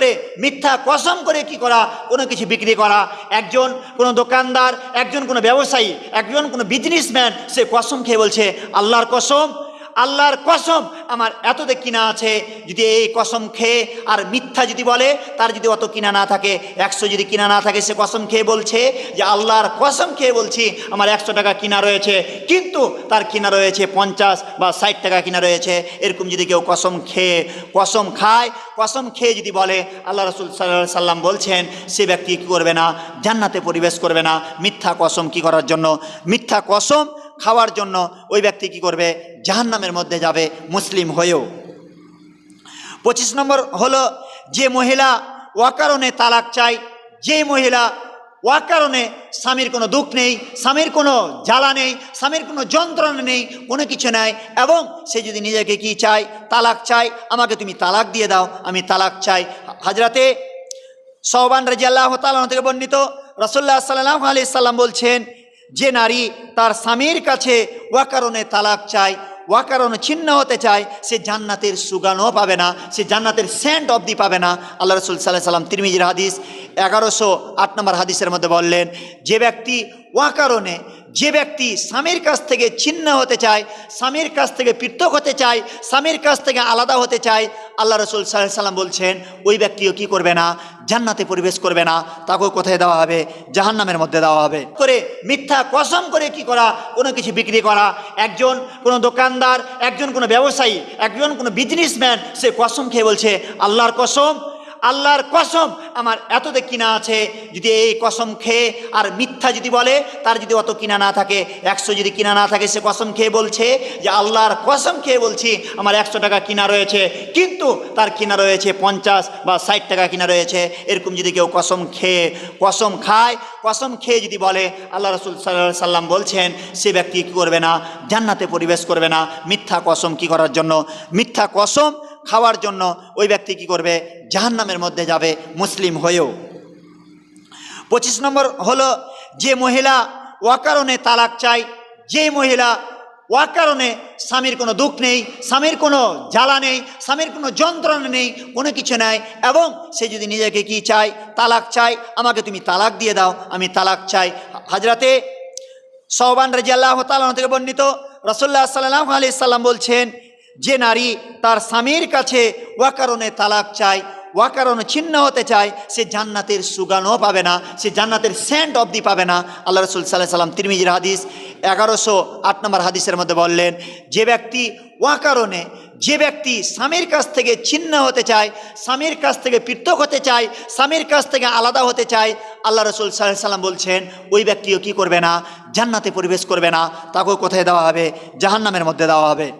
করে মিথ্যা কসম করে কি করা? কোনো কিছু বিক্রি করা। একজন কোনো দোকানদার, একজন কোনো ব্যবসায়ী, একজন কোনো বিজনেসম্যান সে কসম খেয়ে বলছে, আল্লাহর কসম আল্লাহর কসম, আমার এততে কিনা আছে, যদি এই কসম খেয়ে আর মিথ্যা যদি বলে, তার যদি অত কিনা না থাকে, একশো যদি কিনা না থাকে, সে কসম খেয়ে বলছে যে আল্লাহর কসম খেয়ে বলছি, আমার একশো টাকা কিনা রয়েছে। কিন্তু তার কিনা রয়েছে পঞ্চাশ বা ষাট টাকা কিনা রয়েছে। এরকম যদি কেউ কসম খেয়ে, কসম খায়, কসম খেয়ে যদি বলে, আল্লাহ রসুল সাল্লাহ সাল্লাম বলছেন, সে ব্যক্তি কী করবে না? জান্নাতে পরিবেশ করবে না। মিথ্যা কসম কি করার জন্য? মিথ্যা কসম খাওয়ার জন্য ওই ব্যক্তি কি করবে? জাহান্নামের মধ্যে যাবে, মুসলিম হয়েও। পঁচিশ নম্বর হলো, যে মহিলা অকারণে তালাক চায়, যে মহিলা অকারণে স্বামীর কোনো দুঃখ নেই, স্বামীর কোনো জ্বালা নেই, স্বামীর কোনো যন্ত্রণা নেই, কোনো কিছু নাই, এবং সে যদি নিজেকে কি চায়? তালাক চায়, আমাকে তুমি তালাক দিয়ে দাও, আমি তালাক চাই। হাজরাতে সহবান রাজি আল্লাহ তালন থেকে বর্ণিত রসল্লাহ সাল্লাহ আলি সাল্লাম বলছেন যে নারী তার স্বামীর কাছে ওয়াকারণে তালাক চায় ওয়াকারণে ছিন্ন হতে চায়, সে জান্নাতের সুগানও পাবে না, সে জান্নাতের সেন্ট অবধি পাবে না। আল্লাহ রসুল সাল্লাহ সাল্লাম তিরমিজির হাদিস এগারোশো আট নম্বর হাদিসের মধ্যে বললেন, যে ব্যক্তি ওয়াকারণে যে ব্যক্তি স্বামীর কাছ থেকে ছিন্ন হতে চায়, স্বামীর কাছ থেকে পৃথক হতে চায়, স্বামীর কাছ থেকে আলাদা হতে চায় আল্লাহ রসুল সাল্লাম বলছেন, ওই ব্যক্তিও কি করবে না? জান্নাতে পরিবেশ করবে না। তাকেও কোথায় দেওয়া হবে? জাহান্নামের মধ্যে দেওয়া হবে। করে মিথ্যা কসম করে কি করা? কোনো কিছু বিক্রি করা। একজন কোনো দোকানদার, একজন কোনো ব্যবসায়ী, একজন কোনো বিজনেসম্যান সে কসম খেয়ে বলছে, আল্লাহর কসম আল্লাহর কসম, আমার এততে কিনা আছে, যদি এই কসম খেয়ে আর মিথ্যা যদি বলে, তার যদি অত কিনা না থাকে, একশো যদি কিনা না থাকে, সে কসম খেয়ে বলছে যে আল্লাহর কসম খেয়ে বলছি, আমার একশো টাকা কিনা রয়েছে, কিন্তু তার কিনা রয়েছে পঞ্চাশ বা ষাট টাকা কিনা রয়েছে। এরকম যদি কেউ কসম খেয়ে, কসম খায়, কসম খেয়ে যদি বলে, আল্লাহ রসুল সাল্লাহ সাল্লাম বলছেন, সে ব্যক্তি কী করবে না? জান্নাতে পরিবেশ করবে না। মিথ্যা কসম কি করার জন্য? মিথ্যা কসম খাওয়ার জন্য ওই ব্যক্তি কি করবে? জাহান্নামের মধ্যে যাবে, মুসলিম হয়েও। পঁচিশ নম্বর হলো, যে মহিলা অকারণে তালাক চায়, যে মহিলা অকারণে স্বামীর কোনো দুঃখ নেই, স্বামীর কোনো জ্বালা নেই, স্বামীর কোনো যন্ত্রণা নেই, কোনো কিছু নাই, এবং সে যদি নিজেকে কি চায়? তালাক চায়, আমাকে তুমি তালাক দিয়ে দাও, আমি তালাক চাই। হাজরাতে সহবান রাজি আল্লাহ তালন থেকে বর্ণিত রসল্লাহ সাল্লাহ আলি সাল্লাম বলছেন যে নারী তার স্বামীর কাছে ওয়াকারণে তালাক চায়, ওয়াকারণে ছিন্ন হতে চায়, সে জান্নাতের সুগানও পাবে না, সে জান্নাতের সেন্ট অবধি পাবে না। আল্লাহ রসুল সাল্লাহ সাল্লাম তিরমিজির হাদিস এগারোশো আট নম্বর হাদিসের মধ্যে বললেন, যে ব্যক্তি ওয়াকারণে, যে ব্যক্তি স্বামীর কাছ থেকে ছিন্ন হতে চায়, স্বামীর কাছ থেকে পৃথক হতে চায়, স্বামীর কাছ থেকে আলাদা হতে চায়, আল্লাহ রসুল সাল্লাহ সাল্লাম বলছেন, ওই ব্যক্তিও কি করবে না? জান্নাতে পরিবেশ করবে না, তাকেও কোথায় দেওয়া হবে? জাহান্নামের মধ্যে দেওয়া হবে।